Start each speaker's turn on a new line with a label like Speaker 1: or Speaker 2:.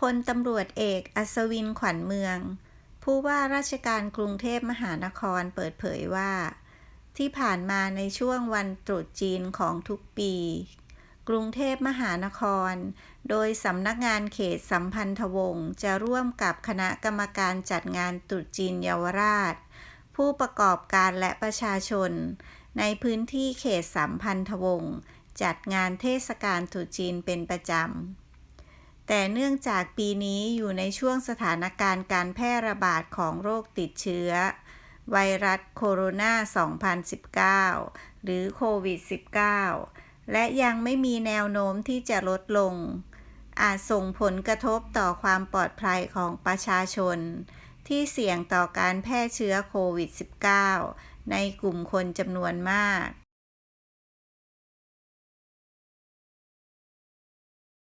Speaker 1: พลตำรวจเอกอัศวินขวัญเมือง ผู้ว่าราชการกรุงเทพมหานครเปิดเผยว่า ที่ผ่านมาในช่วงวันตรุษจีนของทุกปี กรุงเทพมหานคร โดยสำนักงานเขตสัมพันธวงศ์จะร่วมกับคณะกรรมการจัดงานตรุษจีนเยาวราช ผู้ประกอบการและประชาชน ในพื้นที่เขตสัมพันธวงศ์จัดงานเทศกาลตรุษจีนเป็นประจำ แต่เนื่องจากปีนี้อยู่ในช่วงสถานการณ์การแพร่ระบาดของโรคติดเชื้อ ไวรัสโคโรนา 2019 หรือโควิด -19 และยังไม่มีแนวโน้มที่จะลดลง อาจส่งผลกระทบต่อความปลอดภัยของประชาชน ที่เสี่ยงต่อการแพร่เชื้อโควิด -19 ในกลุ่มคนจำนวนมาก